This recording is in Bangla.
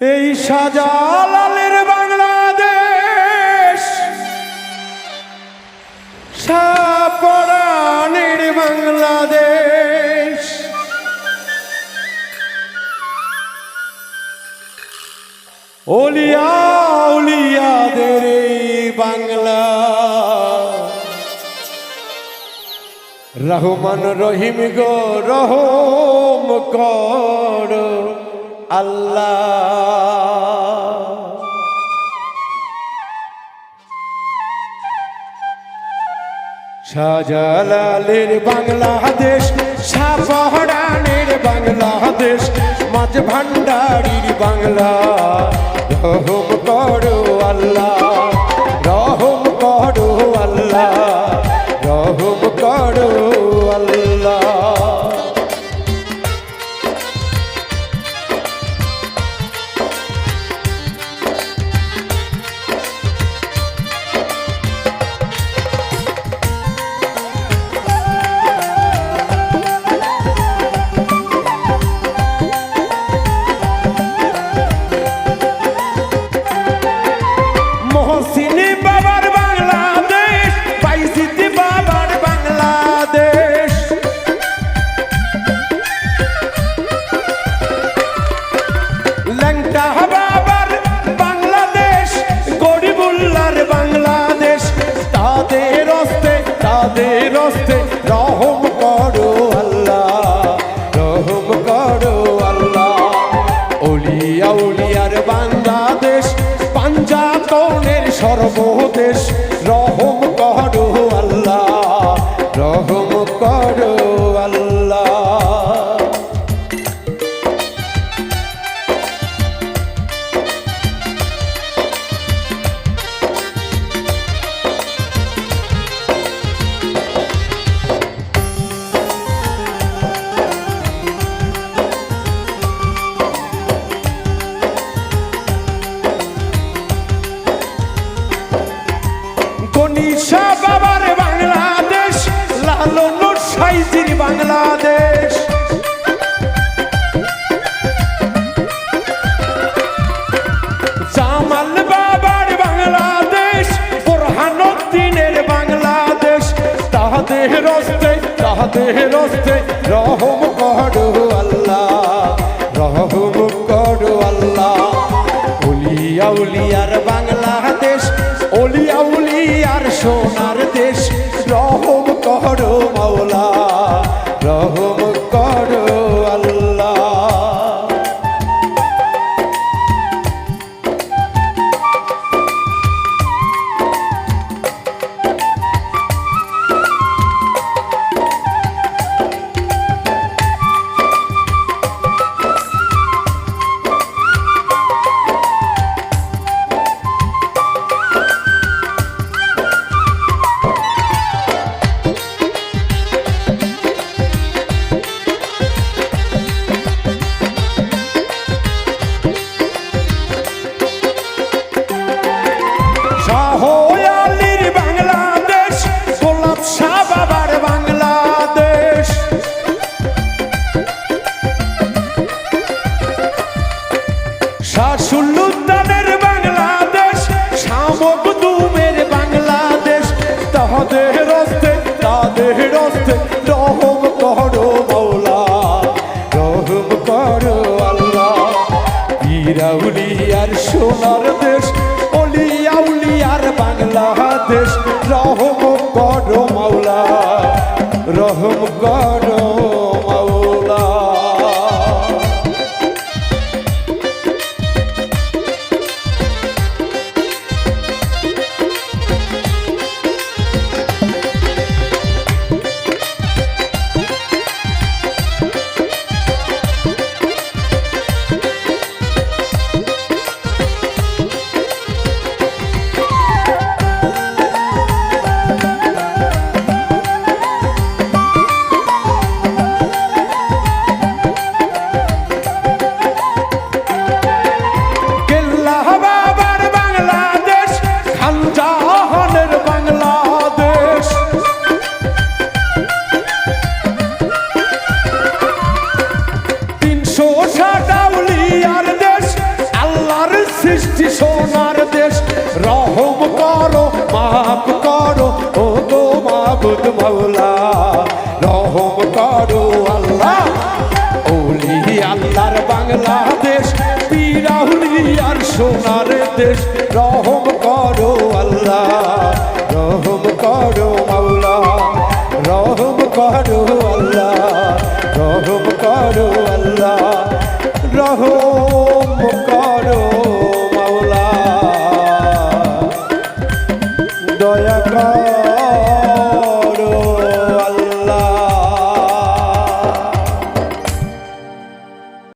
এই সাজালালের বাংলাদেশ। সাপরানের বাংলাদেশ। ওলিয়া উলিয়াদের এই বাংলা। রহমান রহিম গো রহম কর। আল্লাহ। শাহজালালের বাংলাদেশ সাপহরানের বাংলাদেশ মাঝ ভান্ডারির বাংলা। রহম করো আল্লাহ, রহম করো আল্লাহ, রহম করো ওলিয়া উলিয়ার বাংলাদেশ পাঞ্জাতনের সর্বদেশ। রহম করো আল্লাহ রহম হস্তে তাহাদের হস্তে রহম করো আল্লাহ রহম আল্লাহ। উলিয়া উলিয়ার উলিয়ার সোনার শাসুল্লুদ্দানের বাংলাদেশ শামক দুমের বাংলাদেশ। তাহাদের হস্তে, তাদের হস্তে রহম করো মৌলা রহম করো আল্লাহ। ইরাউলিয়ার সোনার দেশ অলিয়াউলিয়ার বাংলাদেশ, রহম করো মাওলা, রহম করো সোনার দেশ, রহম করো মাপ করো, ও গো মাবুদ মাওলা। রহম করো আল্লাহ, ওলি আল্লাহর বাংলাদেশ পীরাউলিয়ার সোনার দেশ, রহম